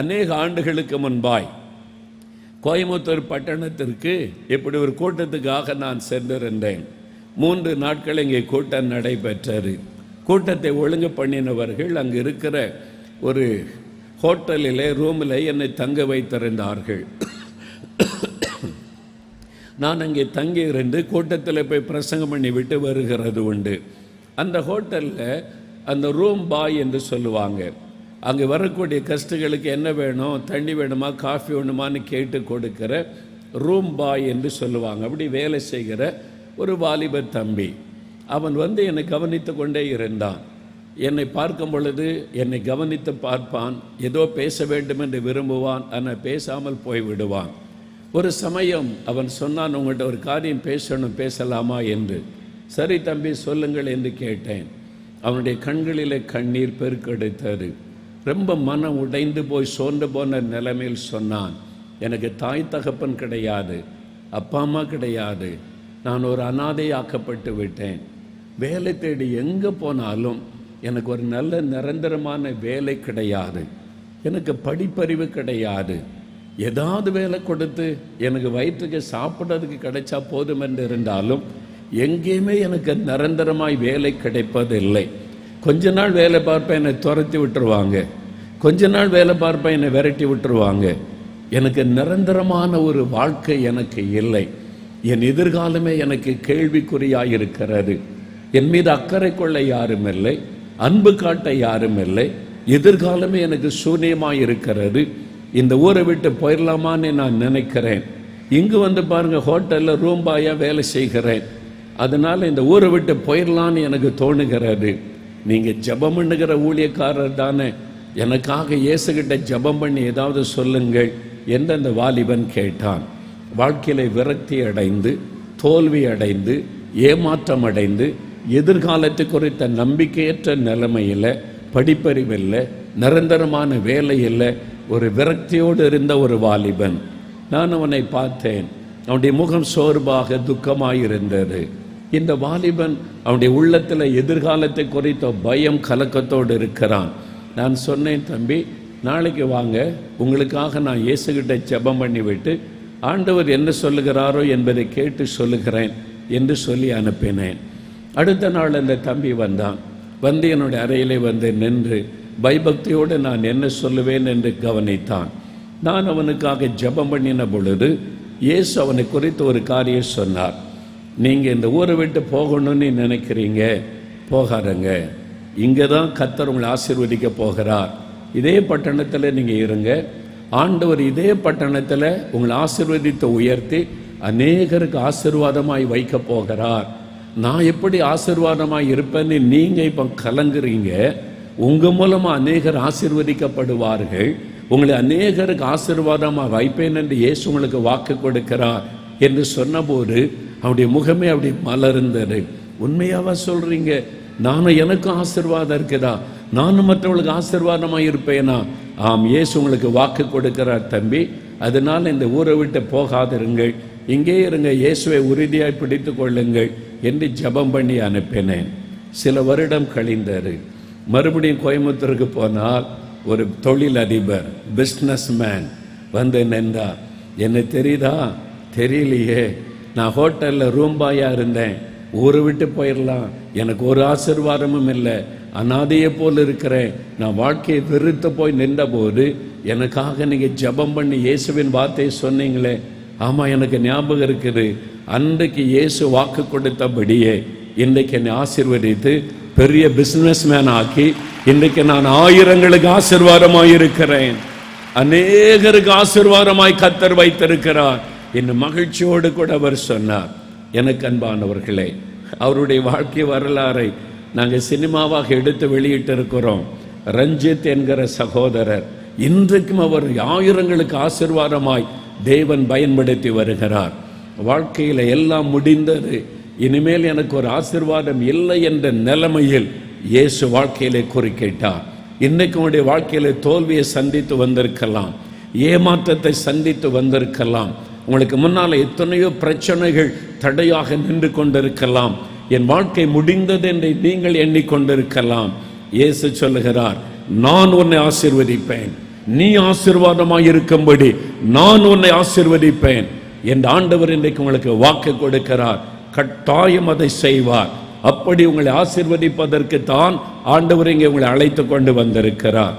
அநேக ஆண்டுகளுக்கு முன்பாய் கோயம்புத்தூர் பட்டணத்திற்கு இப்படி ஒரு கூட்டத்துக்காக நான் சென்றிருந்தேன். மூன்று நாட்கள் இங்கே கூட்டம் நடைபெற்றது. கூட்டத்தை ஒழுங்கு பண்ணினவர்கள் அங்கு இருக்கிற ஒரு ஹோட்டலிலே ரூமில் என்னை தங்க வைத்திருந்தார்கள். நான் அங்கே தங்கி இருந்து கூட்டத்தில் போய் பிரசங்கம் பண்ணி விட்டு வருகிறது உண்டு. அந்த ஹோட்டலில் அந்த ரூம் பாய் என்று சொல்லுவாங்க. அங்கே வரக்கூடிய கஸ்டுகளுக்கு என்ன வேணும் தண்ணி வேணுமா காஃபி வேணுமான்னு கேட்டு கொடுக்கிற ரூம் பாய் என்று சொல்லுவாங்க. அப்படி வேலை செய்கிற ஒரு வாலிபர் தம்பி. அவன் வந்து என்னை கவனித்து கொண்டே இருந்தான். என்னை பார்க்கும் பொழுது என்னை கவனித்து பார்ப்பான். ஏதோ பேச வேண்டும் என்று விரும்புவான். ஆனால் பேசாமல் போய் விடுவான். ஒரு சமயம் அவன் சொன்னான் உங்கள்கிட்ட ஒரு காரியம் பேசணும் பேசலாமா? என்று. சரி தம்பி சொல்லுங்கள் என்று கேட்டேன். அவனுடைய கண்களிலே கண்ணீர் பெருக்கெடுத்தது. ரொம்ப மனம் உடைந்து போய் சோர்ந்து போன நிலைமையில் சொன்னான் எனக்கு தாய் தகப்பன் கிடையாது அப்பா அம்மா கிடையாது நான் ஒரு அனாதையாக்கப்பட்டு விட்டேன். வேலை தேடி எங்கே போனாலும் எனக்கு ஒரு நல்ல நிரந்தரமான வேலை கிடையாது எனக்கு படிப்பறிவு கிடையாது. ஏதாவது வேலை கொடுத்து எனக்கு வயிற்றுக்கு சாப்பிட்றதுக்கு கிடைச்சா போதும் என்று இருந்தாலும் எங்கேயுமே எனக்கு நிரந்தரமாய் வேலை கிடைப்பதில்லை. கொஞ்ச நாள் வேலை பார்ப்பேன் என்னை துரத்தி விட்டுருவாங்க. கொஞ்ச நாள் வேலை பார்ப்பேன் என்னை விரட்டி விட்டுருவாங்க. எனக்கு நிரந்தரமான ஒரு வாழ்க்கை எனக்கு இல்லை. என் எதிர்காலமே எனக்கு கேள்விக்குறியாக இருக்கிறது என் மீது அக்கறை கொள்ள யாரும் இல்லை. அன்பு காட்ட யாரும் இல்லை. எதிர்காலமே எனக்கு சூன்யமாக இருக்கிறது இந்த ஊரை விட்டு போயிடலாமான்னு நான் நினைக்கிறேன். இங்கு வந்து பாருங்கள் ஹோட்டலில் ரூம்பாயாக வேலை செய்கிறேன். அதனால் இந்த ஊரை விட்டு போயிடலான்னு எனக்கு தோணுகிறது. நீங்கள் ஜெபம் பண்ணுகிற ஊழியக்காரர் தானே. எனக்காக இயேசுகிட்ட ஜெபம் பண்ணி ஏதாவது சொல்லுங்கள் என்று அந்த வாலிபன் கேட்டான். வாழ்க்கையில விரக்தி அடைந்து தோல்வி அடைந்து ஏமாற்றம் அடைந்து எதிர்காலத்து குறித்த நம்பிக்கையற்ற நிலைமையில் படிப்பறிவில்லை நிரந்தரமான வேலை இல்லை ஒரு விரக்தியோடு இருந்த ஒரு வாலிபன். நான் அவனை பார்த்தேன். அவனுடைய முகம் சோர்வாக துக்கமாக இருந்தது இந்த வாலிபன் அவனுடைய உள்ளத்தில் எதிர்காலத்தை குறித்த பயம் கலக்கத்தோடு இருக்கிறான். நான் சொன்னேன் தம்பி நாளைக்கு வாங்க. உங்களுக்காக நான் இயேசுகிட்ட ஜெபம் பண்ணிவிட்டு ஆண்டவர் என்ன சொல்லுகிறாரோ என்பதை கேட்டு சொல்லுகிறேன் என்று சொல்லி அனுப்பினேன். அடுத்த நாள் அந்த தம்பி வந்தான். வந்து என்னுடைய அறையிலே வந்து நின்று பயபக்தியோடு நான் என்ன சொல்லுவேன் என்று கவனித்தான். நான் அவனுக்காக ஜெபம் பண்ணின பொழுது இயேசு அவனை குறித்து ஒரு காரியம் சொன்னார். நீங்கள் இந்த ஊரை விட்டு போகணும்னு நினைக்கிறீங்க போகாதங்க. இங்கே தான் கத்தர் உங்களை ஆசீர்வதிக்க போகிறார். இதே பட்டணத்தில் நீங்கள் இருங்க. ஆண்டவர் இதே பட்டணத்தில் உங்களை ஆசிர்வதித்த உயர்த்தி அநேகருக்கு ஆசிர்வாதமாய் வைக்க போகிறார். நான் எப்படி ஆசிர்வாதமாக இருப்பேன்னு நீங்கள் இப்போ கலங்குறீங்க. உங்கள் மூலமாக அநேகர் ஆசீர்வதிக்கப்படுவார்கள். உங்களை அநேகருக்கு ஆசீர்வாதமாக வைப்பேன் என்று இயேசு உங்களுக்கு வாக்கு கொடுக்கிறார். என்று சொன்னபோது அவருடைய முகமே அப்படி மலர்ந்தது. உண்மையாவா சொல்றீங்க? நானும் எனக்கும் ஆசீர்வாதம் இருக்குதா? நானும் மற்றவங்களுக்கு ஆசிர்வாதமாக இருப்பேனா? ஆம் இயேசு உங்களுக்கு வாக்கு கொடுக்கிறார் தம்பி. அதனால் இந்த ஊரை விட்டு போகாதிருங்கள். இங்கே இருங்க இயேசுவை உறுதியாய் பிடித்து கொள்ளுங்கள் என்று ஜெபம் பண்ணி அனுப்பினேன். சில வருடம் கழிந்தார் மறுபடியும் கோயம்புத்தூருக்கு போனால் ஒரு தொழில் அதிபர் பிஸ்னஸ் மேன் வந்து நின்றார். என்ன தெரியுதா? தெரியலையே. நான் ஹோட்டலில் ரூம்பாயாக இருந்தேன். ஊரை விட்டு போயிடலாம் எனக்கு ஒரு ஆசிர்வாதமும் இல்லை. அனாதையை போல் இருக்கிறேன். நான் வாழ்க்கையை வெறுத்து போய் நின்றபோது எனக்காக நீங்கள் ஜெபம் பண்ணி இயேசுவின் வார்த்தையை சொன்னீங்களே. ஆமாம் எனக்கு ஞாபகம் இருக்குது. அன்றைக்கு இயேசு வாக்கு கொடுத்தபடியே இன்றைக்கு என்னை ஆசீர்வதித்து பெரிய பிஸ்னஸ் மேன் ஆக்கி இன்றைக்கு நான் ஆயிரங்களுக்கு ஆசிர்வாதமாக இருக்கிறேன் அநேகருக்கு ஆசீர்வாதமாய் கத்தர் வைத்திருக்கிறார். என்று மகிழ்ச்சியோடு கூட அவர் சொன்னார். எனக்கு அன்பானவர்களே அவருடைய வாழ்க்கை வரலாறை நாங்கள் சினிமாவாக எடுத்து வெளியிட்டு இருக்கிறோம் ரஞ்சித் என்கிற சகோதரர் இன்றைக்கும் அவர் ஆயிரங்களுக்கு ஆசீர்வாதமாய் தேவன் பயன்படுத்தி வருகிறார். வாழ்க்கையில் எல்லாம் முடிந்தது. இனிமேல் எனக்கு ஒரு ஆசீர்வாதம் இல்லை என்ற நிலைமையில் இயேசு வாழ்க்கையிலே குறுக்கிட்டார். இன்னைக்கு உங்களுடைய வாழ்க்கையில் தோல்வியை சந்தித்து வந்திருக்கலாம். ஏமாற்றத்தை சந்தித்து வந்திருக்கலாம். உங்களுக்கு முன்னால எத்தனையோ பிரச்சனைகள் தடையாக நின்று கொண்டிருக்கலாம். என் வாழ்க்கை முடிந்தது என்று நீங்கள் எண்ணிக்கொண்டிருக்கலாம். இயேசு சொல்லுகிறார் நான் உன்னை ஆசிர்வதிப்பேன். நீ ஆசீர்வாதமாய் இருக்கும்படி நான் உன்னை ஆசிர்வதிப்பேன். என் ஆண்டவர் இன்றைக்கு உங்களுக்கு வாக்கு கொடுக்கிறார். கட்டாயம் அதை செய்வார். அப்படி உங்களை ஆசிர்வதிப்பதற்கு தான் ஆண்டவர் இங்கே உங்களை அழைத்து கொண்டு வந்திருக்கிறார்.